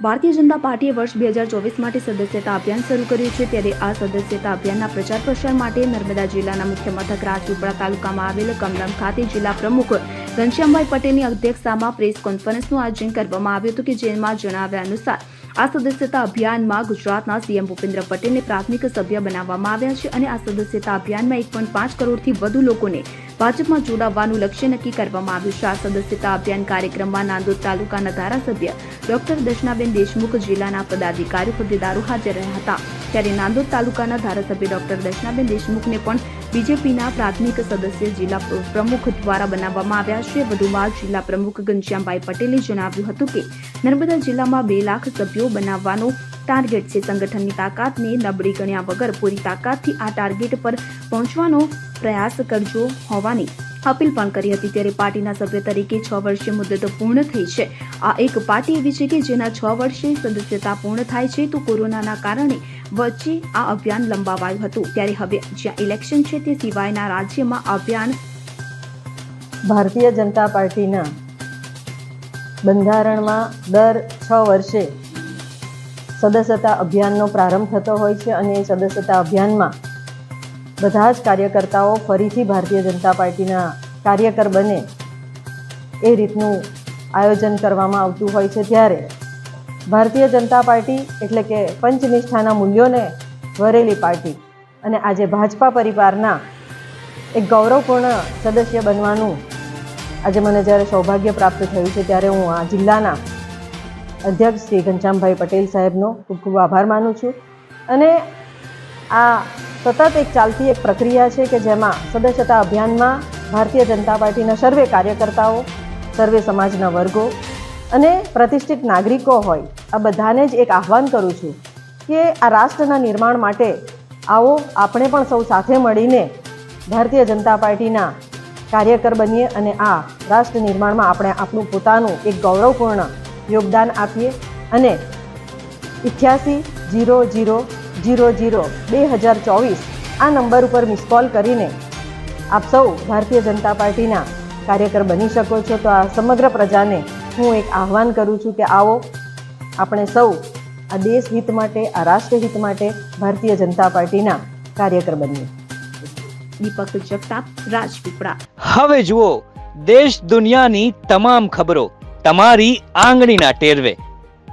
ભારતીય જનતા પાર્ટીએ વર્ષ બે હજાર ચોવીસ માટે સદસ્યતા અભિયાન શરૂ કર્યું છે ત્યારે આ સદસ્યતા અભિયાનના પ્રચાર પ્રસાર માટે નર્મદા જિલ્લાના મુખ્ય મથક રાજપીપળા તાલુકામાં આવેલ કમલમ ખાતે જિલ્લા પ્રમુખ ઘનશ્યામભાઈ પટેલની અધ્યક્ષતામાં પ્રેસ કોન્ફરન્સનું આયોજન કરવામાં આવ્યું હતું કે જેમાં જણાવ્યા અનુસાર આ સદસ્યતા અભિયાનમાં ગુજરાતના સીએમ ભૂપેન્દ્ર પટેલને પ્રાથમિક સભ્ય બનાવવામાં આવ્યા છે અને આ સદસ્યતા અભિયાનમાં એક પોઈન્ટ પાંચ કરોડથી વધુ લોકોને ભાજપમાં જોડાવવાનું લક્ષ્ય નક્કી કરવામાં આવ્યું છે. આ સદસ્યતા અભિયાન કાર્યક્રમમાં નાંદોદ તાલુકાના ધારાસભ્ય ડોક્ટર દર્શનાબેન દેશમુખ જિલ્લાના પદાધિકારીઓ હોદ્દેદારો હાજર રહ્યા હતા. ત્યારે નાંદોદ તાલુકાના ધારાસભ્ય ડોક્ટર દર્શનાબેન દેશમુખને પણ બીજેપીના પ્રાથમિક સદસ્ય જિલ્લા પ્રમુખ દ્વારા બનાવવામાં આવ્યા છે. વધુમાં જિલ્લા પ્રમુખ ઘનશ્યામભાઈ પટેલે જણાવ્યું હતું કે, નર્મદા જિલ્લામાં બે લાખ સભ્યો બનાવવાનો ટાર્ગેટ છે. સંગઠનની તાકાતને નબળી ગણ્યા વગર પૂરી તાકાતથી આ ટાર્ગેટ પર પહોંચવાનો પ્રયાસ કરજો હોવાની અપીલ પણ કરી હતી ત્યારે પાર્ટીના સભ્ય તરીકે છ વર્ષે મુદત પૂર્ણ થઈ છે. આ એક પાર્ટી એવી છે કે જેના છ વર્ષે સદસ્યતા પૂર્ણ થાય છે તો કોરોનાના કારણે વચ્ચે આ અભિયાન લંબાવાયું હતું. ત્યારે હવે જ્યાં ઇલેક્શન છે તે સિવાયના રાજ્યમાં અભિયાન ભારતીય જનતા પાર્ટીના બંધારણમાં દર છ વર્ષે સદસ્યતા અભિયાનનો પ્રારંભ થતો હોય છે અને સદસ્યતા અભિયાનમાં બધા જ કાર્યકર્તાઓ ફરીથી ભારતીય જનતા પાર્ટીના કાર્યકર બને એ રીતનું આયોજન કરવામાં આવતું હોય છે ત્યારે ભારતીય જનતા પાર્ટી એટલે કે પંચનિષ્ઠાના મૂલ્યોને વરેલી પાર્ટી અને આજે ભાજપા પરિવારના એક ગૌરવપૂર્ણ સદસ્ય બનવાનું આજે મને જ્યારે સૌભાગ્ય પ્રાપ્ત થયું છે ત્યારે હું આ જિલ્લાના અધ્યક્ષ શ્રી ઘનશ્યામભાઈ પટેલ સાહેબનો ખૂબ ખૂબ આભાર માનું છું. અને આ સતત એક ચાલતી એક પ્રક્રિયા છે કે જેમાં સદસ્યતા અભિયાનમાં ભારતીય જનતા પાર્ટીના સર્વે કાર્યકર્તાઓ, સર્વે સમાજના વર્ગો અને પ્રતિષ્ઠિત નાગરિકો હોય, આ બધાને જ એક આહ્વાન કરું છું કે આ રાષ્ટ્રના નિર્માણ માટે આવો આપણે પણ સૌ સાથે મળીને ભારતીય જનતા પાર્ટીના કાર્યકર બનીએ અને આ રાષ્ટ્ર નિર્માણમાં આપણે આપણું પોતાનું એક ગૌરવપૂર્ણ યોગદાન આપીએ અને ઇઠ્યાસી જીરો જીરો જીરો જીરો બે હજાર ચોવીસ આ નંબર ઉપર મિસ કોલ કરીને આપ સૌ ભારતીય જનતા પાર્ટીના કાર્યકર બની શકો છો. તો આ સમગ્ર પ્રજાને હું એક આહ્વાન કરું છું કે આવો આપણે સૌ આ દેશ હિત માટે આ રાષ્ટ્ર હિત માટે ભારતીય જનતા પાર્ટીના કાર્યકર બનીએ. દીપક જગતાપ રાજપીપળા. હવે જુઓ દેશ દુનિયાની તમામ ખબરો તમારી આંગળીના ટેરવે.